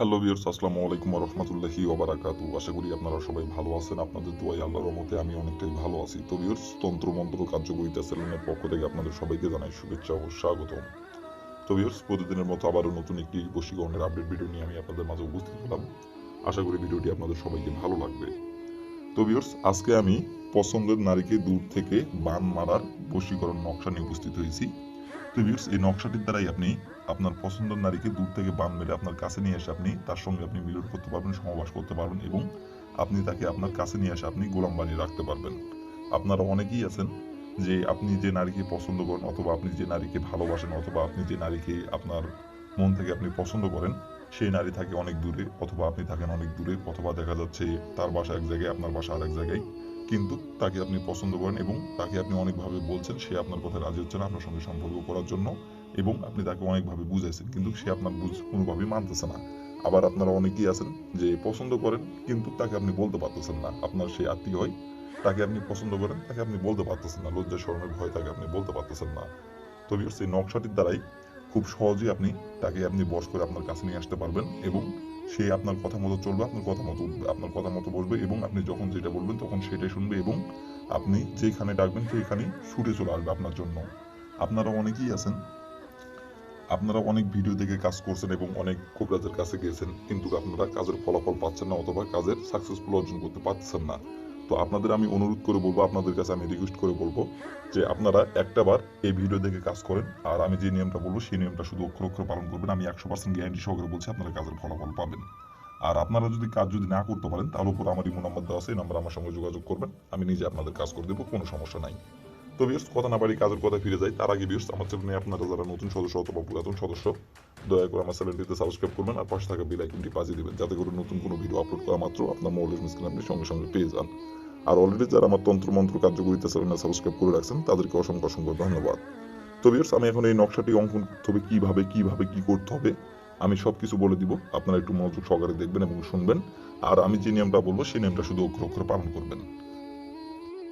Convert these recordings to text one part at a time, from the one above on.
Hello বিয়ার্স আসসালামু আলাইকুম রহমতুল্লাহি ওবারাকাতু আশা করি আপনারা সবাই ভালো আছেন, আপনাদের দোয়াই আল্লাহর রহমতে আমি অনেকটাই ভালো আছি। তো বিয়ার্স তন্ত্র মন্ত্র কার্যকরিতা সেলুনের পক্ষ থেকে আপনাদের সবাইকে জানাই শুভেচ্ছা ও স্বাগতম। তো বিয়ার্স প্রতিদিনের মতো আবারও নতুন একটি বশীকরণের আপডেট ভিডিও নিয়ে আমি আপনাদের মাঝে উপস্থিত হলাম। আশা করি ভিডিওটি আপনাদের সবাইকে ভালো লাগবে। তো বিয়ার্স আজকে আমি পছন্দের নারীকে দূর থেকে বান মারার বশীকরণ নকশা নিয়ে উপস্থিত হয়েছি। তো এই নকশাটির দ্বারাই আপনি আপনার পছন্দের নারীকে দূর থেকে বান মেরে আপনার কাছে নিয়ে এসে আপনি তার সঙ্গে আপনি মিলন করতে পারবেন সমাবাস করতে পারবেন এবং আপনি তাকে আপনার কাছে নিয়ে এসে আপনি গোলাম বানিয়ে রাখতে পারবেন। আপনারা অনেকেই আছেন যে আপনি যে নারীকে পছন্দ করেন অথবা আপনি যে নারীকে ভালোবাসেন অথবা আপনি যে নারীকে আপনার মন থেকে আপনি পছন্দ করেন, সেই নারী থাকে অনেক দূরে অথবা আপনি থাকেন অনেক দূরে অথবা দেখা যাচ্ছে তার বাসা এক জায়গায়, আপনার বাসা আরেক জায়গায়। কিন্তু তাকে আপনি পছন্দ করেন এবং তাকে আপনি অনেকভাবে বলছেন, সে আপনার কথা রাজি হচ্ছে না আপনার সঙ্গে সম্পর্ক করার জন্য এবং আপনি তাকে অনেকভাবে বুঝাইছেন, কিন্তু সে আপনার বুঝ কোনোভাবেই মানতেছে না। আবার আপনারা অনেকেই আছেন যে পছন্দ করেন, কিন্তু তাকে আপনি বলতে পারতেছেন না, আপনার সে আত্মীয় হয়, তাকে আপনি পছন্দ করেন, তাকে আপনি বলতে পারতেছেন না, লজ্জা, শরমের ভয় তাকে আপনি বলতে পারতেছেন না। তবে সেই নকশাটির দ্বারাই খুব সহজেই আপনি তাকে আপনি বস করে আপনার কাছে নিয়ে আসতে পারবেন এবং সে আপনার কথা মতো চলবে, আপনার কথা মতো উঠবে, আপনার কথা মতো বসবে এবং আপনি যখন যেটা বলবেন তখন সেটাই শুনবে এবং আপনি যেখানে ডাকবেন সেইখানে ছুটে চলে আসবে আপনার জন্য। আপনারা অনেকেই আছেন আপনারা অনেক ভিডিও দেখে কাজ করছেন এবং অনেক কোবরাজের কাছে গিয়েছেন কিন্তু আপনারা কাজের ফলাফল পাচ্ছেন না অথবা কাজের সাকসেসফুল অর্জন করতে পারছেন না। তো আপনাদের আমি অনুরোধ করে বলব, আপনাদের কাছে আমি রিকোয়েস্ট করে বলব যে আপনারা একটা বার এই ভিডিও দেখে কাজ করেন। আর আমি যে নিয়মটা বলব, সেই নিয়মটা শুধু অক্ষর অক্ষর পালন করবেন। আমি একশো পার্সেন্ট গ্যারান্টি সহকারে বলছি, আপনারা কাজের ফলাফল পাবেন। আর আপনারা যদি কাজ যদি না করতে পারেন তার উপর আমার ইমো নাম্বার দেওয়া আছে, এই নাম্বার আমার সঙ্গে যোগাযোগ করবেন। আমি নিজে আপনাদের কাজ করে দেবো, কোনো সমস্যা নাই। তো বিয়ার্স কথা না বাড়ি কাজের কথা ফিরে যাই। তার আগে বিয়ার্স আমার চ্যানেলে আপনারা যারা নতুন সদস্য অথবা পুরাতন সদস্য, দয়া করে আমার চ্যানেলটিতে সাবস্ক্রাইব করবেন আর পাশে থাকা বেল আইকনটি বাজিয়ে দিবেন, যাতে করে নতুন কোনো ভিডিও আপলোড করা মাত্র আপনার মোবাইলের স্ক্রিন আপনি সঙ্গে সঙ্গে পেয়ে যান। আর অলরেডি যারা আমার তন্ত্রমন্ত্র কার্যকরিতা চ্যানেলে সাবস্ক্রাইব করে রাখছেন, তাদেরকে অসংখ্য অসংখ্য ধন্যবাদ। তো বিয়ার্স আমি এখন এই নকশাটি অঙ্কন করতে হবে, কীভাবে কীভাবে, কী করতে হবে, আমি সব কিছু বলে দিব। আপনারা একটু মনোযোগ সহকারে দেখবেন এবং শুনবেন। আর আমি যে নিয়মটা বলব, সেই নিয়মটা শুধু অক্ষর অক্ষরে পালন করবেন।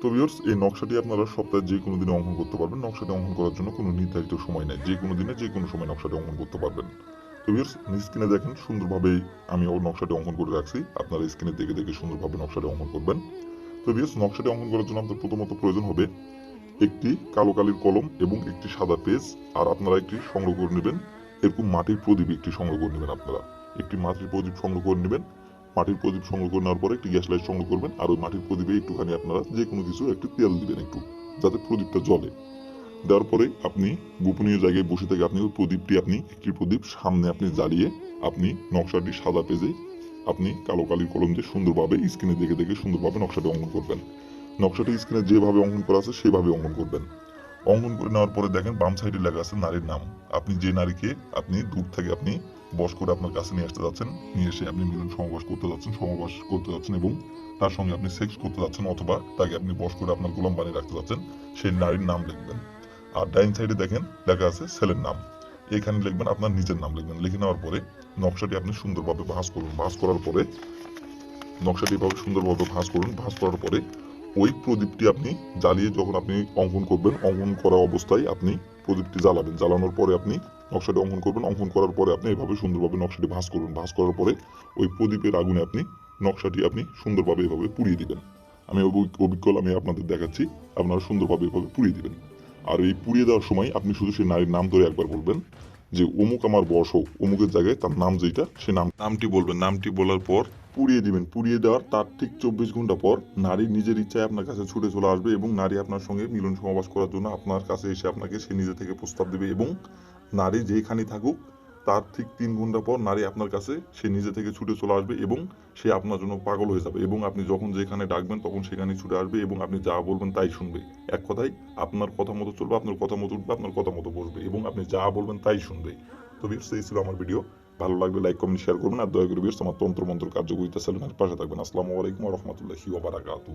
তো ভিউয়ার্স এই নকশাটি আপনারা সপ্তাহে যে কোনো দিনে অঙ্কন করতে পারবেন। নকশাটি অঙ্কন করার জন্য কোনো নির্ধারিত সময় নেই। যে কোনো দিনে যে কোনো সময় নকশাটি অঙ্কন করতে পারবেন। তো ভিউয়ার্স স্ক্রিনে দেখেন সুন্দরভাবে আমি ওর নকশাটি অঙ্কন করে রাখছি। আপনারা স্ক্রিনে দেখে দেখে সুন্দরভাবে নকশাটি অঙ্কন করবেন। তো ভিউয়ার্স নকশাটি অঙ্কন করার জন্য আপনার প্রথমত প্রয়োজন হবে একটি কালো কালির কলম এবং একটি সাদা পেজ। আর আপনারা একটি সংগ্রহ করে নেবেন। এরকম মাটির প্রদীপ একটি সংগ্রহ করে নেবেন আপনারা। একটি মাটির প্রদীপ সংগ্রহ করে নেবেন। মাটির প্রদীপ সংগ্রহ করে নেওয়ার পরে একটি গ্যাস লাইট সংগ্রহ করবেন, আর ওই মাটির প্রদীপে একটুখানি আপনারা যে কোনো কিছু একটু তেল দিবেন একটু, যাতে প্রদীপটা জ্বলে। দেওয়ার পরে আপনি গোপনীয় জায়গায় বসে থেকে আপনি ওই প্রদীপটি আপনি, একটি প্রদীপ সামনে আপনি জ্বালিয়ে আপনি নকশাটি সাদা পেজে আপনি কালো কালির কলম দিয়ে সুন্দরভাবে স্ক্রিনে দেখে দেখে সুন্দরভাবে নকশাটি অঙ্কন করবেন। নকশাটি স্ক্রিনে যেভাবে অঙ্কন করা আছে সেভাবে অঙ্কন করবেন। অঙ্কন করে নেওয়ার পরে দেখেন বাম সাইডে লেখা আছে নারীর নাম। আপনি যে নারীকে আপনি দূর থেকে আপনি বস করে আপনার কাছে নিয়ে আসতে যাচ্ছেন, নিয়ে এসে আপনি মিলন সমাবাস করতে যাচ্ছেন সমাবাস করতে যাচ্ছেন এবং তার সঙ্গে আপনি সেক্স করতে যাচ্ছেন অথবা তাকে আপনি বস করে আপনার গোলাম বানিয়ে রাখতে যাচ্ছেন, সেই নারীর নাম লিখবেন। আর ডাইন সাইডে দেখেন লেখা আছে ছেলের নাম। এখানে লিখবেন আপনার নিজের নাম লিখবেন। লিখে নেওয়ার পরে নকশাটি আপনি সুন্দরভাবে ভাঁজ করুন। ভাঁজ করার পরে, নকশাটি সুন্দরভাবে ভাঁজ করুন। ভাঁজ করার পরে ওই প্রদীপটি আপনি জ্বালিয়ে যখন আপনি অঙ্কন করবেন, অঙ্কন করা অবস্থায় আপনি প্রদীপটি জ্বালাবেন। জ্বালানোর পরে আপনি নকশাটি অঙ্কন করবেন, অঙ্কন করার পরে আপনি এভাবে সুন্দরভাবে নকশাটি ভাঁজ করবেন। ভাঁজ করার পরে ওই প্রদীপের আগুনে আপনি নকশাটি আপনি সুন্দরভাবে এভাবে পুড়িয়ে দিবেন। আমি অভি- অবিকল আমি আপনাদের দেখাচ্ছি, আপনারা সুন্দরভাবে এভাবে পুড়িয়ে দিবেন। আর এই পুড়িয়ে দেওয়ার সময় আপনি শুধু সেই নারীর নাম ধরে একবার বলবেন যে অমুক আমার বস হোক, অমুকের জায়গায় তার নাম যেটা সে নাম নামটি বলবেন। নামটি বলার পর পুড়িয়ে দিবেন। পুড়িয়ে দেওয়ার তার ঠিক চব্বিশ ঘণ্টা পর নারী নিজের ইচ্ছায় আপনার কাছে ছুটে চলে আসবে এবং নারী আপনার সঙ্গে মিলন সমাবাস করার জন্য আপনার কাছে এসে আপনাকে সে নিজে থেকে প্রস্তাব দেবে এবং নারী যেখানে থাকুক তার ঠিক তিন ঘণ্টা পর নারী আপনার কাছে, সে নিজে থেকে ছুটে চলে আসবে এবং সে আপনার জন্য পাগল হয়ে যাবে এবং আপনি যখন যেখানে ডাকবেন তখন সেখানে ছুটে আসবে এবং আপনি যা বলবেন তাই শুনবে। এক কথায়, আপনার কথা মতো চলবে, আপনার কথা মতো উঠবে, আপনার কথা মতো বসবে এবং আপনি যা বলবেন তাই শুনবে। তো বিয়ার্স এই ছিল আমার ভিডিও। ভালো লাগবে লাইক কমেন্ট শেয়ার করবেন আর দয়া করে বিয়ার্স আমার তন্ত্র মন্ত্র কার্যকরিতা সেলেনের পাশে থাকবেন। আসসালামু আলাইকুম রহমতুল্লাহি ওবারাকাতু